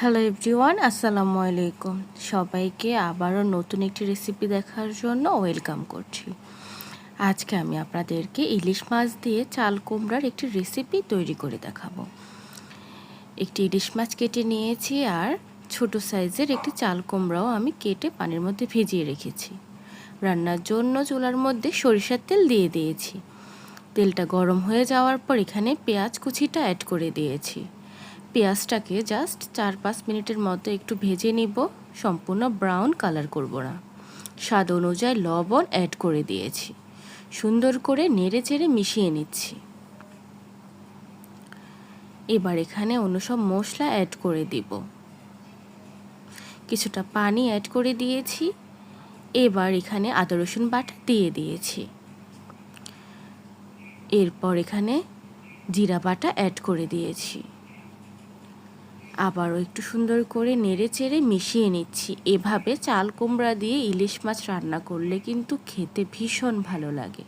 Hello everyone আসসালামু আলাইকুম সবাইকে আবারও নতুন একটি রেসিপি দেখার জন্য ওয়েলকাম করছি। আজকে আমি আপনাদেরকে ইলিশ মাছ দিয়ে চাল কুমড়ার একটি রেসিপি তৈরি করে দেখাবো। একটি ইলিশ মাছ কেটে নিয়েছি আর ছোট সাইজের একটি চাল কুমড়াও আমি কেটে পানির মধ্যে ভিজিয়ে রেখেছি। রান্নার জন্য চুলার মধ্যে সরিষার তেল দিয়ে দিয়েছি। তেলটা গরম হয়ে যাওয়ার পর এখানে পেঁয়াজ কুচিটা অ্যাড করে দিয়েছি। পেঁয়াজটাকে জাস্ট চার পাঁচ মিনিটের মতো একটু ভেজে নিব। সম্পূর্ণ ব্রাউন কালার করব না। স্বাদ অনুযায়ী লবণ অ্যাড করে দিয়েছি। সুন্দর করে নেড়ে চেড়ে মিশিয়ে নিচ্ছি। এবার এখানে অন্য সব মশলা অ্যাড করে দিব। কিছুটা পানি অ্যাড করে দিয়েছি। এবার এখানে আদা, রসুন বাটা দিয়ে দিয়েছি। এরপর এখানে জিরা বাটা অ্যাড করে দিয়েছি। আবারও একটু সুন্দর করে নেড়ে চেড়ে মিশিয়ে নিচ্ছি। এভাবে চাল কুমড়া দিয়ে ইলিশ মাছ রান্না করলে কিন্তু খেতে ভীষণ ভালো লাগে।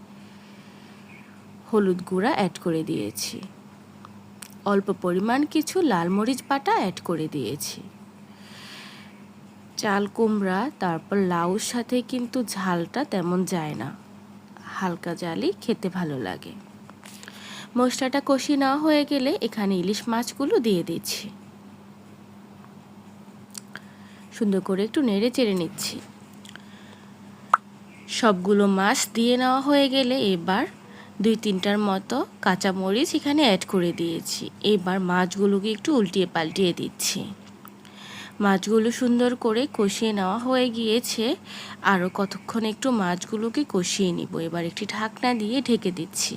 হলুদ গুঁড়া অ্যাড করে দিয়েছি। অল্প পরিমাণ কিছু লাল মরিচ বাটা অ্যাড করে দিয়েছি। চাল কুমড়া, তারপর লাউর সাথে কিন্তু ঝালটা তেমন যায় না। হালকা জালি খেতে ভালো লাগে। মশলাটা কষি না হয়ে গেলে এখানে ইলিশ মাছগুলো দিয়ে দিচ্ছি। সুন্দর করে একটু নেড়ে চেড়ে নিচ্ছি। সবগুলো মাছ দিয়ে নেওয়া হয়ে গেলে এবার দুই তিনটার মতো কাঁচামরিচ এখানে অ্যাড করে দিয়েছি। এবার মাছগুলোকে একটু উল্টিয়ে পাল্টিয়ে দিচ্ছি। মাছগুলো সুন্দর করে কষিয়ে নেওয়া হয়ে গিয়েছে। আরও কতক্ষণ একটু মাছগুলোকে কষিয়ে নিব। এবার একটি ঢাকনা দিয়ে ঢেকে দিচ্ছি।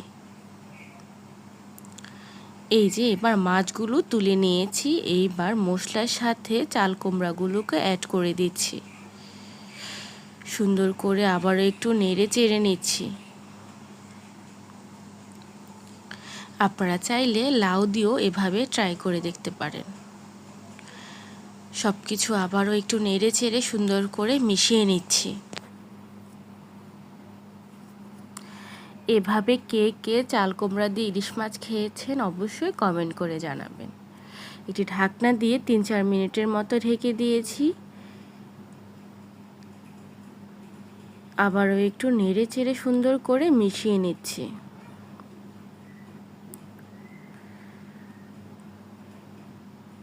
এই যে এবার মাছগুলো তুলে নিয়েছি, এইবার মশলার সাথে চাল কুমড়াগুলোকে অ্যাড করে দিচ্ছি। সুন্দর করে আবারও একটু নেড়ে চেড়ে নিচ্ছি। আপনারা চাইলে লাউ দিয়েও এভাবে ট্রাই করে দেখতে পারেন। সব কিছু আবারও একটু নেড়ে চেড়ে সুন্দর করে মিশিয়ে নিচ্ছি। এভাবে কে কে চাল কুমড়া দিয়ে ইলিশ মাছ খেয়েছেন অবশ্যই কমেন্ট করে জানাবেন। একটি ঢাকনা দিয়ে তিন চার মিনিটের মতো ঢেকে দিয়েছি। আবারও একটু নেড়ে চেড়ে সুন্দর করে মিশিয়ে নিচ্ছি।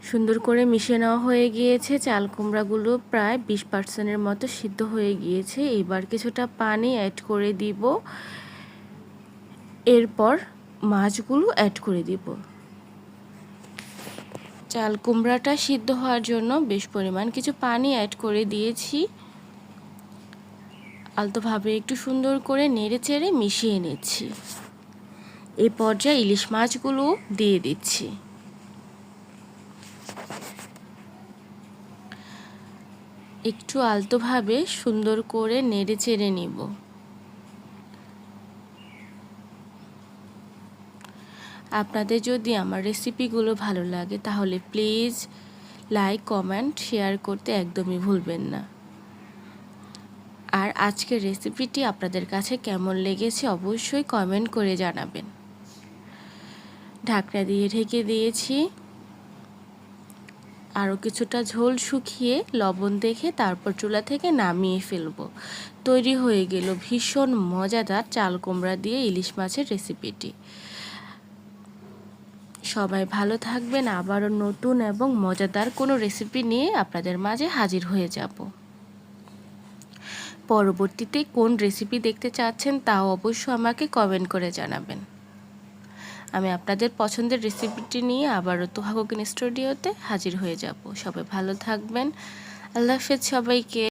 সুন্দর করে মিশিয়ে নেওয়া হয়ে গিয়েছে। চাল কুমড়াগুলো প্রায় বিশ পার্সেন্টের মতো সিদ্ধ হয়ে গিয়েছে। এবার কিছুটা পানি অ্যাড করে দিব। এরপর মাছগুলো অ্যাড করে দিব। চাল কুমড়াটা সিদ্ধ হওয়ার জন্য বেশ পরিমাণ কিছু পানি অ্যাড করে দিয়েছি। আলতোভাবে একটু সুন্দর করে নেড়ে চেড়ে মিশিয়ে নিচ্ছি। এই পর্যায়ে ইলিশ মাছগুলো দিয়ে দিচ্ছি। একটু আলতোভাবে সুন্দর করে নেড়ে চেড়ে নিব। আপনাদের যদি আমার রেসিপিগুলো ভালো লাগে, তাহলে প্লিজ লাইক কমেন্ট শেয়ার করতে একদমই ভুলবেন না। আর আজকের রেসিপিটি আপনাদের কাছে কেমন লেগেছে অবশ্যই কমেন্ট করে জানাবেন। ঢাকনা দিয়ে ঢেকে দিয়েছি। আরও কিছুটা ঝোল শুকিয়ে লবণ দেখে তারপর চুলা থেকে নামিয়ে ফেলব। তৈরি হয়ে গেল ভীষণ মজাদার চাল কুমড়া দিয়ে ইলিশ মাছের রেসিপিটি সবাই ভালো থাকবেন, আবারও নতুন এবং মজাদার কোনো রেসিপি নিয়ে আপনাদের মাঝে হাজির হয়ে যাব। পরবর্তীতে কোন রেসিপি দেখতে চাচ্ছেন তাও অবশ্য আমাকে কমেন্ট করে জানাবেন। আমি আপনাদের পছন্দের রেসিপিটি নিয়ে আবারও তোহাকুকিন স্টুডিওতে হাজির হয়ে যাব। সবাই ভালো থাকবেন। আল্লাহ হাফেজ সবাইকে।